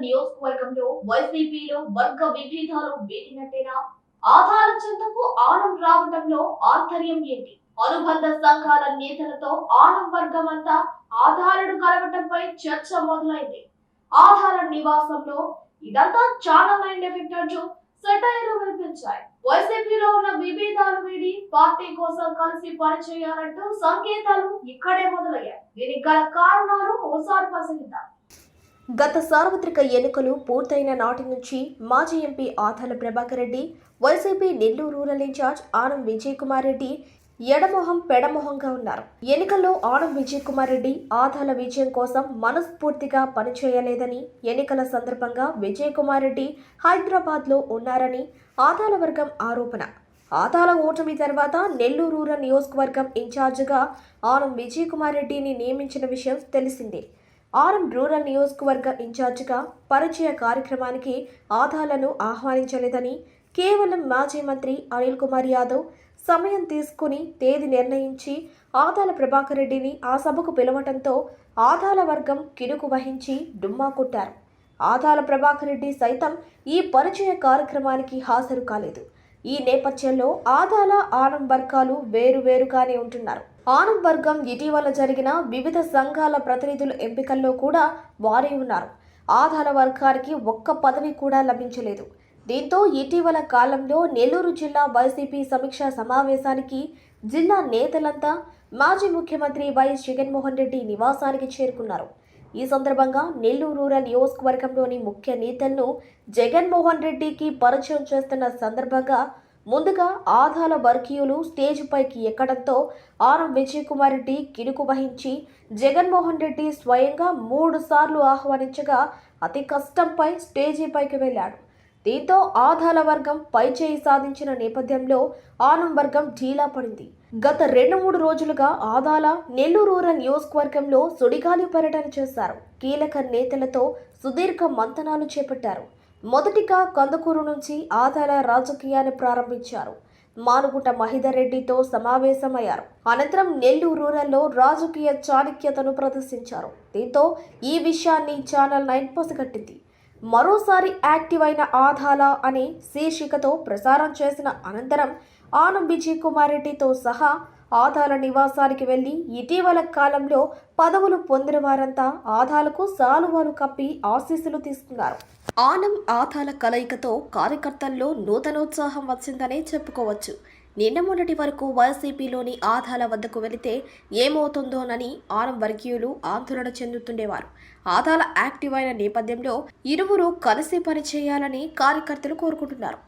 నియోజకవర్గంలో వైసీపీలో వర్గ విభేదాలు వీటినట్టేనా ఆధార చెంతకు ఆనం రావడంలో ఆంతర్యం ఏంటి? అనుబంధ సంఘాల నేతలతో ఆనం వర్గం అంతా ఆధారను కలవటంపై చర్చ మొదలైంది. ఆధార నివాసంలో ఇదంతా చాలా నైన్ ఎఫెక్ట్ అంటూ సెటైర్లు వినిపించాయి. వైసీపీలో ఉన్న విభేదాలు వీడి పార్టీ కోసం కలిసి పనిచేయాలంటూ సంకేతాలు ఇక్కడే మొదలయ్యాయి. దీనికి గల కారణాలు ఓసారి పరిశీలిద్దాం. గత సార్వత్రిక ఎన్నికలు పూర్తయిన నాటి నుంచి మాజీ MP Adala Prabhakar Reddy YCP Nellore rural incharge Anam Vijay Kumar Reddy ఎడమొహం పెడమొహంగా ఉన్నారు. ఎన్నికల్లో ఆనం విజయ్ కుమార్ రెడ్డి ఆధాల విజయం కోసం మనస్ఫూర్తిగా పనిచేయలేదని ఎన్నికల సందర్భంగా విజయ్ కుమార్ రెడ్డి హైదరాబాద్లో ఉన్నారని ఆధాల వర్గం ఆరోపణ. ఆదాల ఓటమి తర్వాత నెల్లూరు రూరల్ నియోజకవర్గం ఇన్ఛార్జిగా ఆనం విజయ్ కుమార్ రెడ్డిని నియమించిన విషయం తెలిసిందే. ఆరం రూరల్ నియోజకవర్గ ఇన్ఛార్జిగా పరిచయ కార్యక్రమానికి ఆధాలను ఆహ్వానించలేదని కేవలం మాజీ మంత్రి అనిల్ కుమార్ యాదవ్ సమయం తీసుకుని తేదీ నిర్ణయించి ఆదాల ప్రభాకర్ రెడ్డిని ఆ సభకు పిలవటంతో ఆదాల వర్గం కినుకు వహించి డుమ్మా కొట్టారు. ఆదాల ప్రభాకర్ రెడ్డి సైతం ఈ పరిచయ కార్యక్రమానికి హాజరు కాలేదు. ఈ నేపథ్యంలో ఆదాల ఆనం వర్గాలు వేరువేరుగానే ఉంటున్నారు. ఆనంద్ వర్గం ఇటీవల జరిగిన వివిధ సంఘాల ప్రతినిధుల ఎంపికల్లో కూడా వారే ఉన్నారు. ఆధార వర్గానికి ఒక్క పదవి కూడా లభించలేదు. దీంతో ఇటీవల కాలంలో నెల్లూరు జిల్లా వైసీపీ సమీక్షా సమావేశానికి జిల్లా నేతలంతా మాజీ ముఖ్యమంత్రి వైఎస్ జగన్మోహన్ రెడ్డి నివాసానికి చేరుకున్నారు. ఈ సందర్భంగా నెల్లూరు రూరల్ నియోజకవర్గంలోని ముఖ్య నేతలను జగన్మోహన్ రెడ్డికి పరిచయం చేస్తున్న సందర్భంగా ముందుగా ఆధాల వర్గీయులు స్టేజ్ పైకి ఎక్కడంతో ఆరం విజయ్ కుమార్ రెడ్డి కినుకు వహించి జగన్మోహన్ రెడ్డి స్వయంగా మూడు సార్లు ఆహ్వానించగా అతి కష్టంపై స్టేజీ పైకి వెళ్ళాడు. దీంతో ఆధాల వర్గం పైచేయి సాధించిన నేపథ్యంలో ఆనం వర్గం ఢీలా పడింది. గత రెండు మూడు రోజులుగా ఆదాల నెల్లూరు రూరల్ నియోజకవర్గంలో సుడిగాలి పర్యటన చేశారు. కీలక నేతలతో సుదీర్ఘ మంతనాలు చేపట్టారు. మొదటిగా కందుకూరు నుంచి ఆదాల రాజకీయాన్ని ప్రారంభించారు. మానుగుట మహిదర్ రెడ్డితో సమావేశమయ్యారు. అనంతరం నెల్లూరు రూరల్లో రాజకీయ చాణక్యతను ప్రదర్శించారు. దీంతో ఈ విషయాన్ని ఛానల్ నైన్ పసిగట్టింది. మరోసారి యాక్టివ్ అయిన ఆధాల అనే శీర్షికతో ప్రసారం చేసిన అనంతరం ఆనం విజయ్ కుమార్ రెడ్డితో సహా ఆధాల నివాసానికి వెళ్ళి ఇటీవల కాలంలో పదవులు పొందిన వారంతా ఆధాలకు సాలువాలు కప్పి ఆశీస్సులు తీసుకున్నారు. ఆనం ఆధాల కలయికతో కార్యకర్తల్లో నూతనోత్సాహం వచ్చిందనే చెప్పుకోవచ్చు. నిన్న మొన్నటి వరకు వైసీపీలోని ఆధాల వద్దకు వెళితే ఏమవుతుందోనని ఆనం వర్గీయులు ఆందోళన చెందుతుండేవారు. ఆధాల యాక్టివ్ అయిన నేపథ్యంలో ఇరువురు కలిసి పనిచేయాలని కార్యకర్తలు కోరుకుంటున్నారు.